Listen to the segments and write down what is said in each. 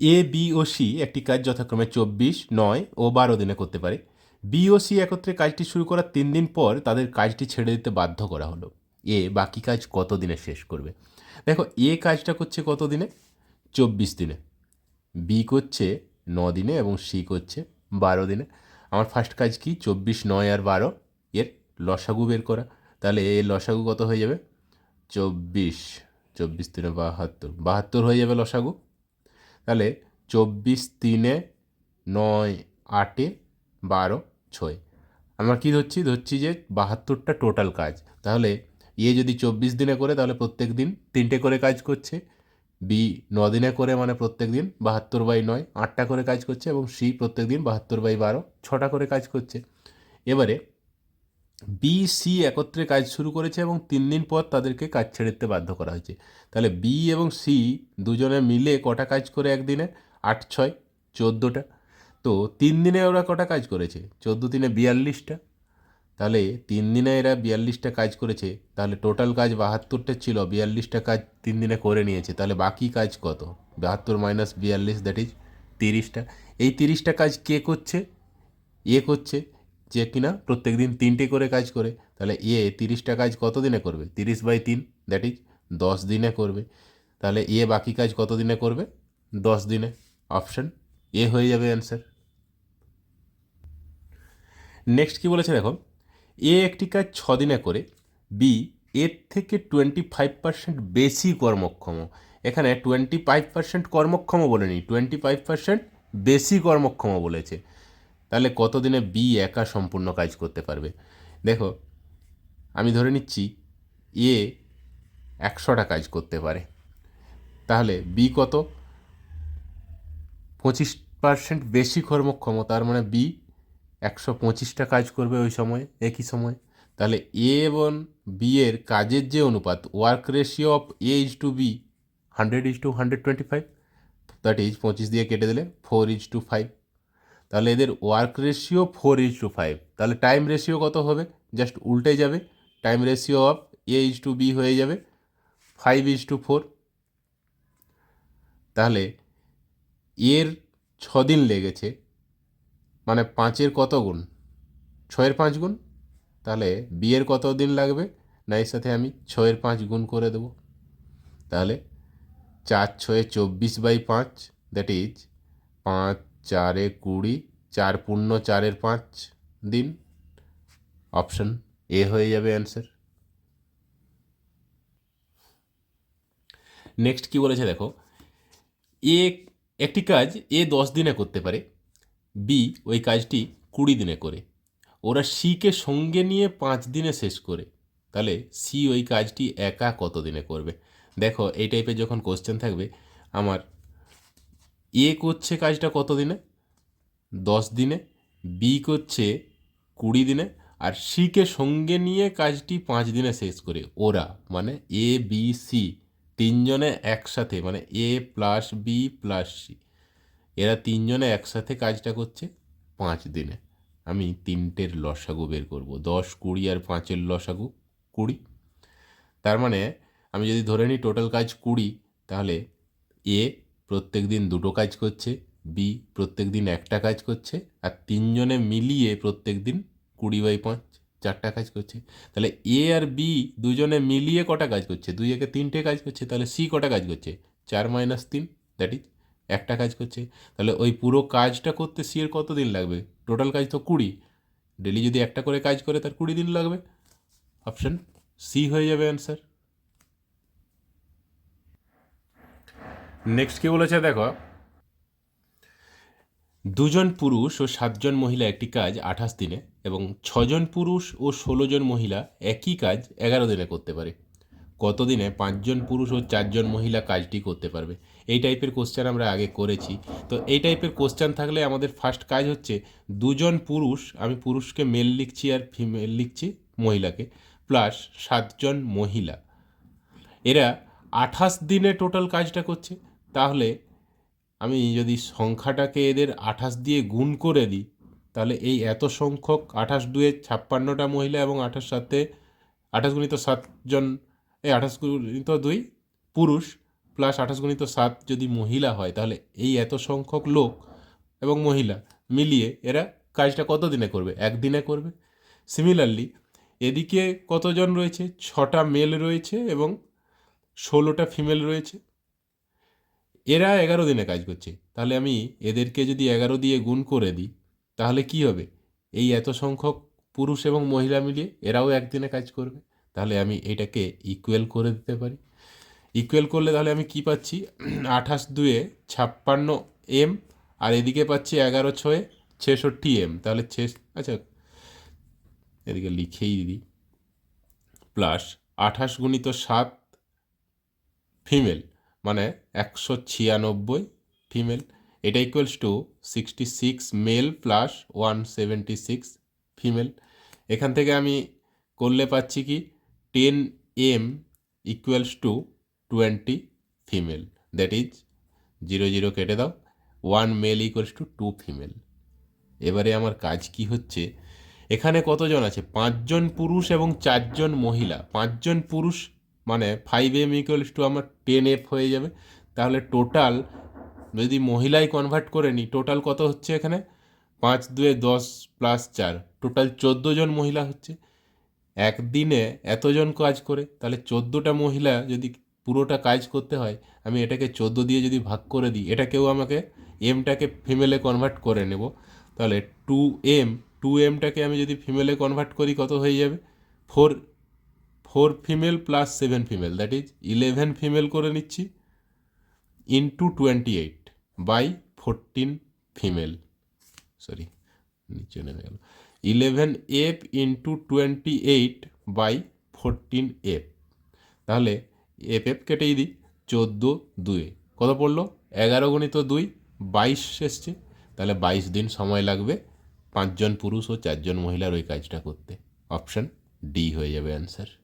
A B O C একটি কাজ যথাক্রমে চব্বিশ, নয় ও বারো দিনে করতে পারে। বি ও সি একত্রে কাজটি শুরু করার তিন দিন পর তাদের কাজটি ছেড়ে দিতে বাধ্য করা হলো। এ বাকি কাজ কত দিনে শেষ করবে? দেখো এ কাজটা করছে কত দিনে? চব্বিশ দিনে। বি করছে ন দিনে এবং সি করছে বারো দিনে। আমার ফার্স্ট কাজ কি? চব্বিশ, নয় আর বারো, এর লসাগু বের করা। তাহলে এ লসাগু কত হয়ে যাবে? চব্বিশ। চব্বিশ দিনে বাহাত্তর। বাহাত্তর হয়ে যাবে লসাগু। তাহলে চব্বিশ তিনে নয় আটে বারো ছয়। আমরা কি ধরছি? ধরছি যে বাহাত্তরটা টোটাল কাজ। তাহলে এ যদি চব্বিশ দিনে করে, তাহলে প্রত্যেক দিন তিনটে করে কাজ করছে। বি ন দিনে করে মানে প্রত্যেক দিন বাহাত্তর বাই নয়, আটটা করে কাজ করছে এবং সি প্রত্যেক দিন বাহাত্তর বাই বারো, ছটা করে কাজ করছে। এবারে বি সি একত্রে কাজ শুরু করেছে এবং তিন দিন পর তাদেরকে কাজ ছেড়ে দিতে বাধ্য করা হয়েছে। তাহলে বি এবং সি দুজনে মিলে কটা কাজ করে একদিনে? আট, ছয়, চোদ্দোটা। তো তিন দিনে ওরা কটা কাজ করেছে? চোদ্দ দিনে বিয়াল্লিশটা। তাহলে তিন দিনে এরা বিয়াল্লিশটা কাজ করেছে, তাহলে টোটাল কাজ বাহাত্তরটা ছিল, বিয়াল্লিশটা কাজ তিন দিনে করে নিয়েছে। তাহলে বাকি কাজ কত? বাহাত্তর মাইনাস বিয়াল্লিশ, দ্যাট ইজ তিরিশটা। এই তিরিশটা কাজ কে করছে? এ করছে। যে কিনা প্রত্যেক দিন তিনটে করে কাজ করে, তাহলে এ তিরিশটা কাজ কত দিনে করবে? তিরিশ বাই তিন দ্যাট ইজ দশ দিনে করবে। তাহলে এ বাকি কাজ কত দিনে করবে? দশ দিনে। অপশন এ হয়ে যাবে অ্যান্সার নেক্সট কি বলেছে দেখো? এ একটি কাজ ছ দিনে করে বি এর থেকে টোয়েন্টি ফাইভ পার্সেন্ট বেশি কর্মক্ষম। এখানে টোয়েন্টি ফাইভ পার্সেন্ট কর্মক্ষম বলেনি টোয়েন্টি ফাইভ পার্সেন্ট বেশি কর্মক্ষম বলেছে। তাহলে কতদিনে বি একা সম্পূর্ণ কাজ করতে পারবে? দেখো, আমি ধরে নিচ্ছি এ একশোটা কাজ করতে পারে। তাহলে বি কত? পঁচিশ পার্সেন্ট বেশি কর্মক্ষম তার মানে বি একশো পঁচিশটা কাজ করবে ওই সময়, একই সময়। তাহলে এ এবং বি এর কাজের যে অনুপাত work ratio of A is to B hundred is to hundred twenty five that is পঁচিশ দিয়ে কেটে দিলে ফোর ইজ টু ফাইভ তাহলে এদের work ratio four is to five তাহলে টাইম রেশিও কত হবে? জাস্ট উল্টে যাবে। Time ratio of A is to B হয়ে যাবে। ফাইভ ইজ টু ফোর তাহলে এর দিন লেগেছে। মানে পাঁচের কত গুণ? ছয়ের পাঁচ গুণ? তাহলে বিয়ের কত দিন লাগবে? না, এর সাথে আমি ছয়ের পাঁচ গুণ করে দেবো। তাহলে চার ছয়ে চব্বিশ বাই পাঁচ দ্যাট ইজ পাঁচ চারে কুড়ি, চার পূর্ণ, চারের পাঁচ দিন। অপশন এ হয়ে যাবে অ্যান্সার নেক্সট কি বলেছে দেখো? এ একটি কাজ এ দশ দিনে করতে পারে বি ওই কাজটি কুড়ি দিনে করে। ওরা সিকে সঙ্গে নিয়ে পাঁচ দিনে শেষ করে। তাহলে সি ওই কাজটি একা কত দিনে করবে? দেখো, এই টাইপের যখন কোশ্চেন থাকবে, আমার এ করছে কাজটা কত দিনে? দশ দিনে, বি করছে কুড়ি দিনে, আর সিকে সঙ্গে নিয়ে কাজটি পাঁচ দিনে শেষ করে। ওরা মানে এ, বি, সি, তিনজনে একসাথে মানে A plus B plus C, এরা তিনজনে একসাথে কাজটা করছে পাঁচ দিনে। আমি তিনটের লসাগু বের করব, দশ, কুড়ি আর পাঁচের লসাগু, কুড়ি। তার মানে আমি যদি ধরে নিই টোটাল কাজ কুড়ি, তাহলে এ প্রত্যেক দিন দুটো কাজ করছে, বি প্রত্যেক দিন একটা কাজ করছে, আর তিনজনে মিলিয়ে প্রত্যেক দিন কুড়ি বাই পাঁচ চারটা কাজ করছে। তাহলে এ আর বি দুজনে মিলিয়ে কটা কাজ করছে? দুই একে তিনটে কাজ করছে, তাহলে সি কটা কাজ করছে? চার মাইনাস তিন, দ্যাট ইজ একটা কাজ করছে। তাহলে ওই পুরো কাজটা করতে সি এর কত দিন লাগবে? টোটাল কাজ তো কুড়ি। ডেলি যদি একটা করে কাজ করে, তার কুড়ি দিন লাগবে। অপশন সি হয়ে যাবে অ্যান্সার। নেক্সট কি বলেছে দেখো? দুজন পুরুষ ও সাতজন মহিলা একটি কাজ আঠাশ দিনে এবং ছজন পুরুষ ও ষোলো জন মহিলা একই কাজ এগারো দিনে করতে পারে। কত দিনে পাঁচজন পুরুষ ও চারজন মহিলা কাজটি করতে পারবে? এই টাইপের কোশ্চেন আমরা আগে করেছি। তো এই টাইপের কোশ্চেন থাকলে আমাদের ফার্স্ট কাজ হচ্ছে দুজন পুরুষ, আমি পুরুষকে মেল লিখছি আর ফিমেল লিখছি মহিলাকে প্লাস সাতজন মহিলা। এরা আঠাশ দিনে টোটাল কাজটা করছে। তাহলে আমি যদি সংখ্যাটাকে এদের আঠাশ দিয়ে গুণ করে দিই, তাহলে এই এত সংখ্যক আঠাশ দুয়ে ছাপ্পান্নটা মহিলা এবং আঠাশ সাথে আঠাশ গুণিত সাতজন এই আঠাশ গুণিত দুই পুরুষ প্লাস আঠাশ গুণিত সাত যদি মহিলা হয়, তাহলে এই এত সংখ্যক লোক এবং মহিলা মিলিয়ে এরা কাজটা কত দিনে করবে? একদিনে করবে। সিমিলারলি এদিকে কতজন রয়েছে? ছটা মেল রয়েছে এবং ষোলোটা ফিমেল রয়েছে। এরা এগারো দিনে কাজ করছে। তাহলে আমি এদেরকে যদি এগারো দিয়ে গুণ করে দিই, তাহলে কি হবে? এই এত সংখ্যক পুরুষ এবং মহিলা মিলিয়ে এরাও একদিনে কাজ করবে। তাহলে আমি এটাকে ইকুয়াল করে দিতে পারি। ইকুয়াল করলে তাহলে আমি কি পাচ্ছি? আঠাশ দুয়ে ছাপ্পান্ন এম, আর এদিকে পাচ্ছি এগারো ছয়ে ছেষট্টি এম। তাহলে ছে আচ্ছা এদিকে লিখেই দিই। প্লাস আঠাশ গুণিত সাত ফিমেল মানে একশো ছিয়ানব্বই ফিমেল এটা equals to sixty six male plus one seventy six female এখান থেকে আমি করলে পাচ্ছি কি ten M equals to twenty female that is zero zero কেটে দাও one male equals to two female এবারে আমার কাজ কি হচ্ছে, এখানে কতজন আছে? পাঁচজন পুরুষ এবং চারজন মহিলা, পাঁচজন পুরুষ মানে ফাইভ এম ইকুয়ালস টু আমার টেন এফ হয়ে যাবে। তাহলে টোটাল যদি মহিলাই কনভার্ট করে নিই টোটাল কত হচ্ছে এখানে? পাঁচ দুয়ে দশ প্লাস চার। টোটাল চোদ্দ জন মহিলা হচ্ছে। একদিনে এতজন কাজ করে, তাহলে চোদ্দোটা মহিলা যদি পুরোটা কাজ করতে হয়, আমি এটাকে চোদ্দ দিয়ে যদি ভাগ করে দিই এটাকেও আমাকে এমটাকে ফিমেলে কনভার্ট করে নেব। তাহলে টু এম টু এমটাকে আমি যদি ফিমেলে কনভার্ট করি, কত হয়ে যাবে? Four four female plus seven female, that is eleven female করে নিচ্ছি, into twenty eight by fourteen female. Sorry, নিচে নেমে গেল। Eleven F into twenty eight by fourteen F. তাহলে এফ এফ কেটেই দিই, চোদ্দ দুয়ে কত পড়ল? এগারো গণিত দুই, বাইশ এসছে। তাহলে বাইশ দিন সময় লাগবে পাঁচজন পুরুষ ও চারজন মহিলার ওই কাজটা করতে। অপশান ডি হয়ে যাবে অ্যান্সার।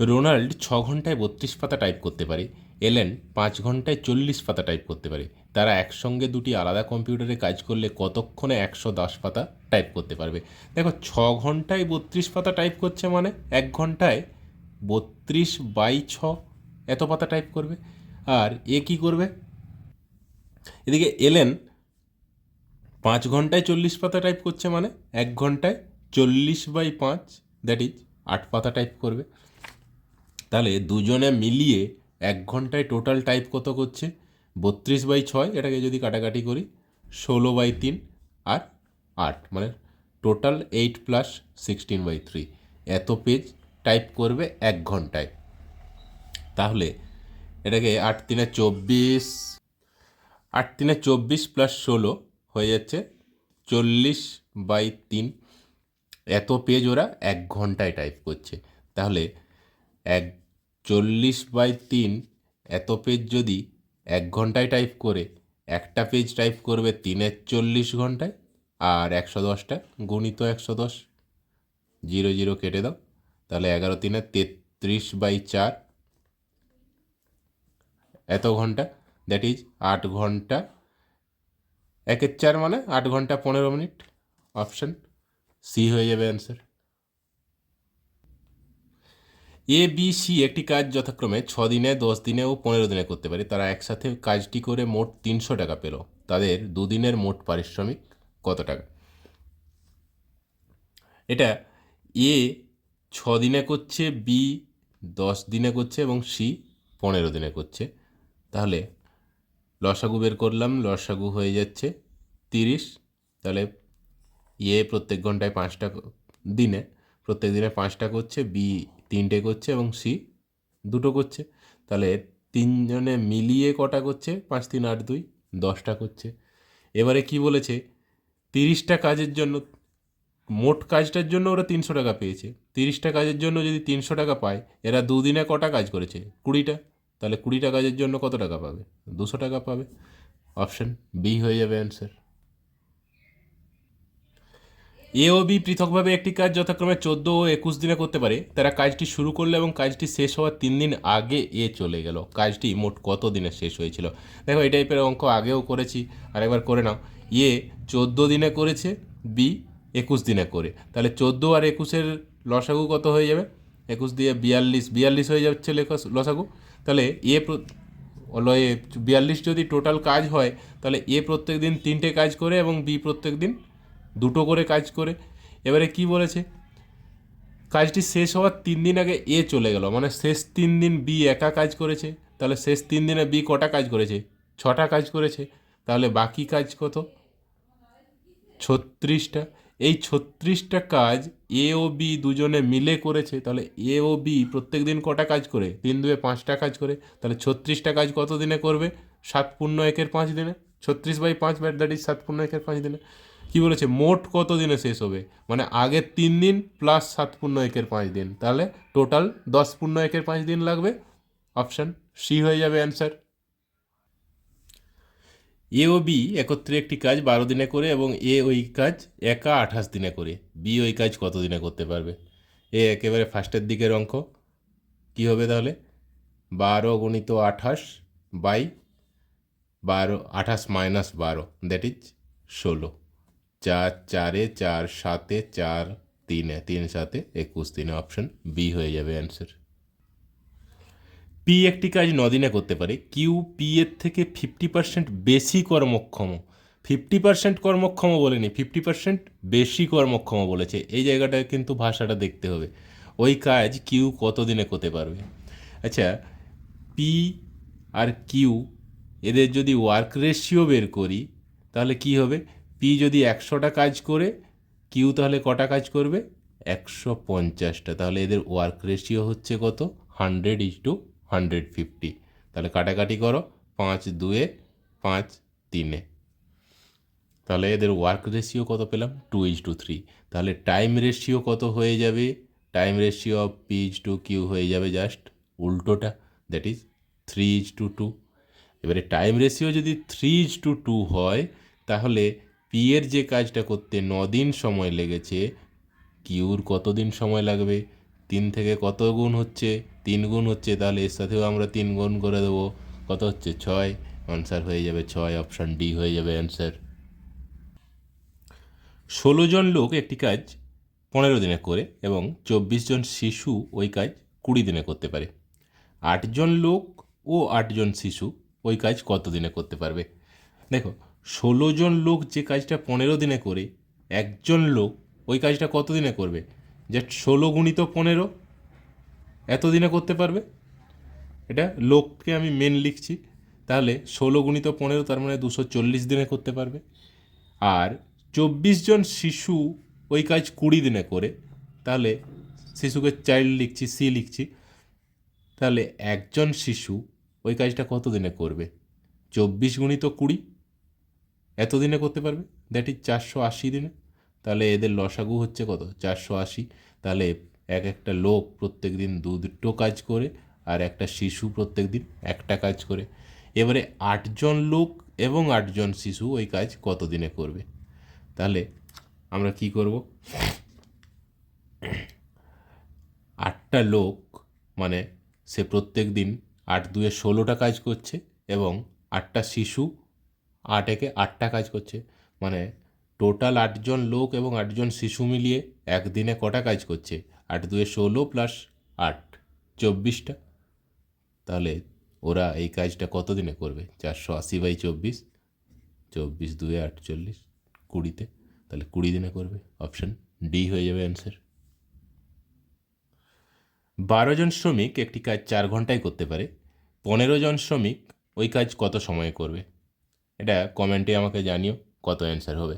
রোনাল্ড ছ ঘন্টায় বত্রিশ পাতা টাইপ করতে পারে। এলেন পাঁচ ঘন্টায় চল্লিশ পাতা টাইপ করতে পারে। তারা একসঙ্গে দুটি আলাদা কম্পিউটারে কাজ করলে কতক্ষণে একশো দশ পাতা টাইপ করতে পারবে? দেখো, ছ ঘন্টায় বত্রিশ পাতা টাইপ করছে মানে এক ঘন্টায় বত্রিশ বাই ছ এত পাতা টাইপ করবে। আর এ কী করবে? এদিকে এলেন পাঁচ ঘন্টায় চল্লিশ পাতা টাইপ করছে মানে এক ঘন্টায় চল্লিশ বাই পাঁচ দ্যাট ইজ আট পাতা টাইপ করবে। তাহলে দুজনে মিলিয়ে এক ঘন্টায় টোটাল টাইপ কত করছে? বত্রিশ বাই ছয়, এটাকে যদি কাটাকাটি করি, ষোলো বাই তিন আর আট মানে total eight plus sixteen by three এত পেজ টাইপ করবে এক ঘন্টায়। তাহলে এটাকে আট তিনে চব্বিশ, আট তিনে চব্বিশ প্লাস ষোলো হয়ে যাচ্ছে চল্লিশ বাই তিন। এত পেজ ওরা এক ঘন্টায় টাইপ করছে। তাহলে এক চল্লিশ বাই তিন এত পেজ যদি এক ঘন্টায় টাইপ করে, একটা পেজ টাইপ করবে তিনের চল্লিশ ঘন্টায়, আর একশো দশটা গুণিত একশো দশ, জিরো জিরো কেটে দাও, তাহলে এগারো তিনে তেত্রিশ বাই চার, এত ঘণ্টা দ্যাট ইজ আট ঘণ্টা, একের চার মানে আট ঘণ্টা পনেরো মিনিট অপশান সি হয়ে যাবে অ্যান্সার এ বি সি একটি কাজ যথাক্রমে ছ দিনে, দশ দিনে ও পনেরো দিনে করতে পারে। তারা একসাথে কাজটি করে মোট তিনশো টাকা পেল। তাদের দুদিনের মোট পারিশ্রমিক কত টাকা? এটা এ ছ দিনে করছে বি দশ দিনে করছে এবং সি পনেরো দিনে করছে। তাহলে লসাগু বের করলাম, লসাগু হয়ে যাচ্ছে তিরিশ। তাহলে এ প্রত্যেক ঘন্টায় পাঁচটা দিনে, প্রত্যেক দিনে পাঁচটা করছে বি তিনটে করছে এবং সি দুটো করছে। তাহলে তিনজনে মিলিয়ে কটা করছে? পাঁচ, তিন, আট, দুই, দশটা করছে। এবারে কি বলেছে? তিরিশটা কাজের জন্য, মোট কাজটার জন্য ওরা তিনশো টাকা পেয়েছে। তিরিশটা কাজের জন্য যদি তিনশো টাকা পায়, এরা দুদিনে কটা কাজ করেছে? কুড়িটা। তাহলে কুড়িটা কাজের জন্য কত টাকা পাবে? দুশো টাকা পাবে। অপশন বি হয়ে যাবে অ্যান্সার। এ ও বি পৃথকভাবে একটি কাজ যথাক্রমে চোদ্দ ও একুশ দিনে করতে পারে। তারা কাজটি শুরু করল এবং কাজটি শেষ হওয়ার তিন দিন আগে এ চলে গেল। কাজটি মোট কত দিনে শেষ হয়েছিল? দেখো, এই টাইপের অঙ্ক আগেও করেছি, আরেকবার করে নাও। এ চোদ্দ দিনে করেছে, বি একুশ দিনে করে। তাহলে চোদ্দ আর একুশের লসাগু কত হয়ে যাবে? একুশ দিয়ে বিয়াল্লিশ বিয়াল্লিশ হয়ে যাচ্ছে লেখা লসাগু। তাহলে এ বিয়াল্লিশ যদি টোটাল কাজ হয়, তাহলে এ প্রত্যেক দিন তিনটে কাজ করে এবং বি প্রত্যেক দিন দুটো করে কাজ করে। এবারে কি বলেছে? কাজটি শেষ হওয়ার তিন দিন আগে এ চলে গেল। মানে শেষ তিন দিন বি একা কাজ করেছে, তাহলে শেষ তিন দিনে বি কটা কাজ করেছে? ছটা কাজ করেছে, তাহলে বাকি কাজ কত? ছত্রিশটা। এই ছত্রিশটা কাজ এ ও বি দুজনে মিলে করেছে, তাহলে এ ও বি প্রত্যেক দিন কটা কাজ করে? তিন দুয়ে পাঁচটা কাজ করে, তাহলে ছত্রিশটা কাজ কত দিনে করবে? সাত পূর্ণ একের পাঁচ দিনে। ছত্রিশ বাই পাঁচ, ব্যাট দ্যাট ইজ সাত পূর্ণ একের পাঁচ দিনে। কী বলেছে? মোট কত দিনে শেষ হবে? মানে আগের তিন দিন প্লাস সাত পূর্ণ একের পাঁচ দিন। তাহলে টোটাল দশ পূর্ণ একের পাঁচ দিন লাগবে। অপশান সি হয়ে যাবে অ্যান্সার এ ও বি একত্রে একটি কাজ বারো দিনে করে এবং এ ওই কাজ একা আঠাশ দিনে করে। বি ওই কাজ কত দিনে করতে পারবে? এ একেবারে ফার্স্টের দিকের অঙ্ক। কি হবে তাহলে? বারো গুণিত আঠাশ বাই বারো, আঠাশ মাইনাস বারো দ্যাট ইজ ষোলো। চার চারে চার সাতে চার তিনে, তিন সাতে একুশ দিনে অপশন বি হয়ে যাবে অ্যান্সার। পি একটি কাজ নদিনে করতে পারে। কিউ পি এর থেকে ফিফটি পার্সেন্ট বেশি কর্মক্ষম। ফিফটি পার্সেন্ট কর্মক্ষম বলেনি ফিফটি পার্সেন্ট বেশি কর্মক্ষম বলেছে। এই জায়গাটায় কিন্তু ভাষাটা দেখতে হবে। ওই কাজ কিউ কত দিনে করতে পারবে? আচ্ছা পি আর কিউ, এদের যদি ওয়ার্ক রেশিও বের করি, তাহলে কি হবে? পি যদি একশোটা কাজ করে কিউ তাহলে কটা কাজ করবে? একশো পঞ্চাশটা। তাহলে এদের ওয়ার্ক রেশিও হচ্ছে কত? Hundred is to hundred fifty তাহলে কাটাকাটি করো, পাঁচ দুয়ে পাঁচ তিনে। তাহলে এদের ওয়ার্ক রেশিও কত পেলাম? টু ইজ টু থ্রি তাহলে টাইম রেশিও কত হয়ে যাবে? Time ratio of P is to Q হয়ে যাবে জাস্ট উল্টোটা that is three is to two এবারে টাইম রেশিও যদি থ্রি ইজ টু টু হয়, তাহলে এর যে কাজটা করতে দিন সময় লেগেছে, কিউর কত দিন সময় লাগবে? তিন থেকে কত গুণ হচ্ছে? তিন গুণ হচ্ছে, তাহলে এর সাথেও আমরা তিন গুণ করে দেবো। কত হচ্ছে? ছয়। আনসার হয়ে যাবে ছয় অপশান ডি হয়ে যাবে অ্যান্সার ষোলো জন লোক একটি কাজ পনেরো দিনে করে এবং চব্বিশ জন শিশু ওই কাজ কুড়ি দিনে করতে পারে। আটজন লোক ও আটজন শিশু ওই কাজ কত দিনে করতে পারবে? দেখো ষোলো জন লোক যে কাজটা পনেরো দিনে করে, একজন লোক ওই কাজটা কত দিনে করবে? জাস্ট ষোলো গুণিত পনেরো? এত দিনে করতে পারবে? এটা লোককে আমি মেন লিখছি। তাহলে ষোলো গুণিত পনেরো, তার মানে দুশো চল্লিশ দিনে করতে পারবে। আর চব্বিশ জন শিশু ওই কাজ কুড়ি দিনে করে, তাহলে শিশুকে চাইল্ড লিখছি সি লিখছি। তাহলে একজন শিশু ওই কাজটা কত দিনে করবে? চব্বিশ গুণিত কুড়ি? এত দিনে করতে পারবে? দ্যাট ইজ চারশো আশি দিনে। তাহলে এদের লসাগু হচ্ছে কত? চারশো আশি। তাহলে এক একটা লোক প্রত্যেক দিন দু দুটো কাজ করে আর একটা শিশু প্রত্যেক দিন একটা কাজ করে। এবারে আটজন লোক এবং আটজন শিশু ওই কাজ কত দিনে করবে? তাহলে আমরা কি করব? আটটা লোক মানে সে প্রত্যেক দিন আট দুয়ে ষোলোটা কাজ করছে এবং আটটা শিশু আট একে আটটা কাজ করছে। মানে টোটাল আটজন লোক এবং আটজন শিশু মিলিয়ে একদিনে কটা কাজ করছে? আট দুয়ে ষোলো প্লাস আট, চব্বিশটা। তাহলে ওরা এই কাজটা কত দিনে করবে? চারশো আশি বাই চব্বিশ চব্বিশ দুয়ে আটচল্লিশ, কুড়িতে। তাহলে কুড়ি দিনে করবে। অপশান ডি হয়ে যাবে অ্যান্সার। বারো জন শ্রমিক একটি কাজ চার ঘন্টায় করতে পারে। পনেরো জন শ্রমিক ওই কাজ কত সময়ে করবে? এটা কমেন্টে আমাকে জানিও কত অ্যান্সার হবে।